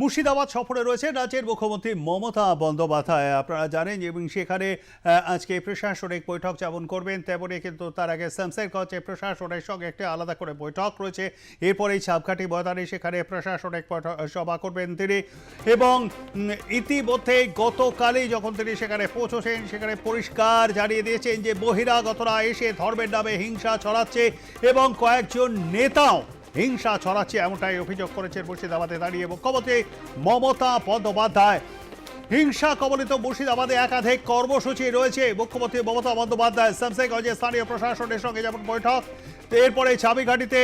মুর্শিদাবাদ সফরে রয়েছেন রাজ্যের মুখ্যমন্ত্রী মমতা বন্দ্যোপাধ্যায়। আপনারা জানেন এবং সেখানে আজকে প্রশাসনিক বৈঠক যেমন করবেন তেমনই কিন্তু তার আগে স্যামসাইগঞ্জে প্রশাসনের সঙ্গে একটি আলাদা করে বৈঠক রয়েছে। এরপরেই ছাপঘাটি ময়দানে সেখানে প্রশাসনিক সভা করবেন তিনি। এবং ইতিমধ্যে গতকালই যখন তিনি সেখানে পৌঁছেছেন, সেখানে পরিষ্কার জানিয়ে দিয়েছেন যে বহিরাগতরা এসে ধর্মের নামে হিংসা ছড়াচ্ছে এবং কয়েকজন নেতাও হিংসা ছড়াচ্ছে এমনটাই অভিযোগ করেছেন মুর্শিদাবাদে দাঁড়িয়ে মুখ্যমন্ত্রী মমতা বন্দ্যোপাধ্যায়। হিংসা কবলিত মুর্শিদাবাদে একাধিক কর্মসূচি রয়েছে। মুখ্যমন্ত্রী মমতা বন্দ্যোপাধ্যায় স্যামসাইগঞ্জে স্থানীয় প্রশাসনের সঙ্গে যেমন বৈঠক, এরপরে চাবিঘাটিতে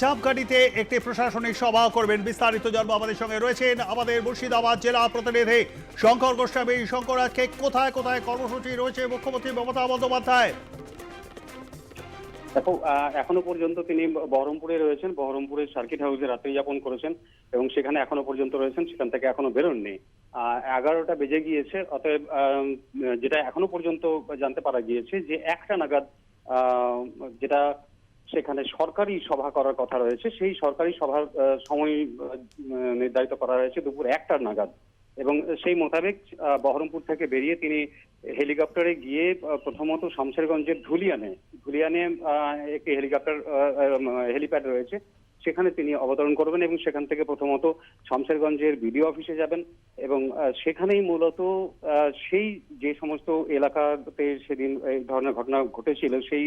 চাপঘাটিতে একটি প্রশাসনিক সভা করবেন। বিস্তারিত জন্ম আমাদের সঙ্গে রয়েছেন আমাদের মুর্শিদাবাদ জেলা প্রতিনিধি শঙ্কর গোস্বামী। শঙ্কর আজকে কোথায় কোথায় কর্মসূচি রয়েছে মুখ্যমন্ত্রী মমতা বন্দ্যোপাধ্যায়? দেখো এখনও পর্যন্ত তিনি বহরমপুরে রয়েছেন। বহরমপুরের সার্কিট হাউসে রাত্রি যাপন করেছেন এবং সেখানে এখনও পর্যন্ত রয়েছেন। সেখান থেকে এখনও বেরোননি। এগারোটা বেজে গিয়েছে। অতএব যেটা এখনও পর্যন্ত জানতে পারা গিয়েছে যে একটা নাগাদ যেটা সেখানে সরকারি সভা করার কথা রয়েছে, সেই সরকারি সভার সময় নির্ধারিত করা হয়েছে দুপুর একটার নাগাদ। এবং সেই মোতাবেক বহরমপুর থেকে বেরিয়ে তিনি হেলিকপ্টারে গিয়ে প্রথমত শামশেরগঞ্জের ধুলিয়ানে ধুলিয়ানে একটি হেলিকপ্টার হেলিপ্যাড রয়েছে। সেখানে তিনি অবতরণ করবেন এবং সেখান থেকে প্রথমত শামশেরগঞ্জের বিডিও অফিসে যাবেন এবং সেখানেই মূলত সেই যে সমস্ত এলাকাতে সেদিন এই ধরনের ঘটনা ঘটেছিল, সেই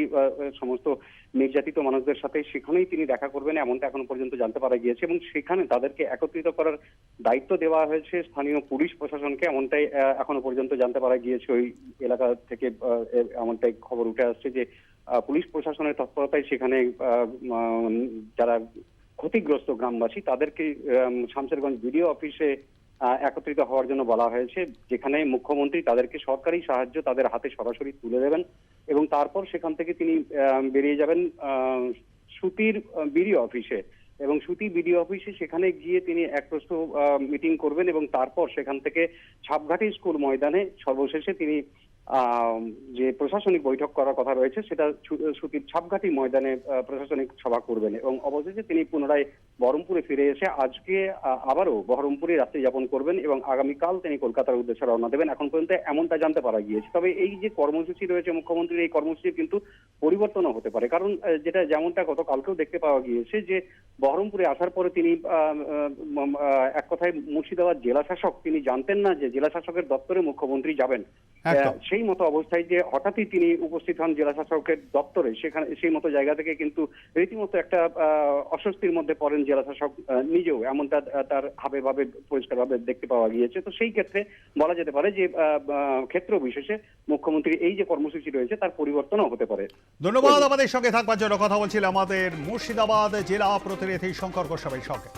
সমস্ত নির্যাতিত মানুষদের সাথে সেখানেই তিনি দেখা করবেন এমনটা এখনও পর্যন্ত জানতে পারা গিয়েছে এবং সেখানে তাদেরকে একত্রিত করার দায়িত্ব দেওয়া হয়েছে স্থানীয় পুলিশ প্রশাসনকে এমনটাই এখনও পর্যন্ত জানতে পারা গিয়েছে ওই এলাকা থেকে এমনটাই খবর উঠে আসছে যে পুলিশ প্রশাসনের তৎপরতায় সেখানে যারা ক্ষতিগ্রস্ত গ্রামবাসী তাদেরকে আম, শামশেরগঞ্জ বিডিও অফিসে একত্রিত হওয়ার জন্য বলা হয়েছে যেখানে মুখ্যমন্ত্রী তাদেরকে সরকারি সাহায্য তাদের হাতে সরাসরি তুলে দেবেন এবং তারপর সেখান থেকে তিনি বেরিয়ে যাবেন সুতির বিডিও অফিসে। এবং সুতি বিডিও অফিসে সেখানে গিয়ে তিনি এক প্রশ্ন মিটিং করবেন এবং তারপর সেখান থেকে ছাপঘাটি স্কুল ময়দানে সর্বশেষে তিনি যে প্রশাসনিক বৈঠক করার কথা রয়েছে, সেটা সুতির ছাপঘাটি ময়দানে প্রশাসনিক সভা করবেন এবং অবশেষে তিনি পুনরায় বহরমপুরে ফিরে এসে আজকে আবারও বহরমপুরে রাত্রি যাপন করবেন এবং আগামীকাল তিনি কলকাতার উদ্দেশ্যে রওনা দেবেন। এখন পর্যন্ত এমনটা জানতে পারা গিয়েছে। তবে এই যে কর্মসূচি রয়েছে মুখ্যমন্ত্রীর, এই কর্মসূচি কিন্তু পরিবর্তনও হতে পারে। কারণ যেটা যেমনটা গতকালকেও দেখতে পাওয়া গিয়েছে যে বহরমপুরে আসার পরে তিনি এক কথায় মুর্শিদাবাদ জেলা শাসক তিনি জানতেন না যে জেলা শাসকের দপ্তরে মুখ্যমন্ত্রী যাবেন। সেই মতো অবস্থায় যে হঠাৎই তিনি উপস্থিত হন জেলা শাসকের দপ্তরে সেখানে সেই মতো জায়গা থেকে কিন্তু রীতিমতো একটা আহ, অস্বস্তির মধ্যে পড়েন জেলা শাসক নিজেও। এমনটা তার হাবে ভাবে পরিষ্কারভাবে দেখতে পাওয়া গিয়েছে। তো সেই ক্ষেত্রে বলা যেতে পারে যে ক্ষেত্র বিশেষে মুখ্যমন্ত্রী এই যে কর্মসূচি রয়েছে তার পরিবর্তনও হতে পারে। ধন্যবাদ আমাদের সঙ্গে থাকবার জন্য কথা বলছিল আমাদের মুর্শিদাবাদ জেলা প্রতিনিধি শঙ্কর গোস্বামীর সঙ্গে।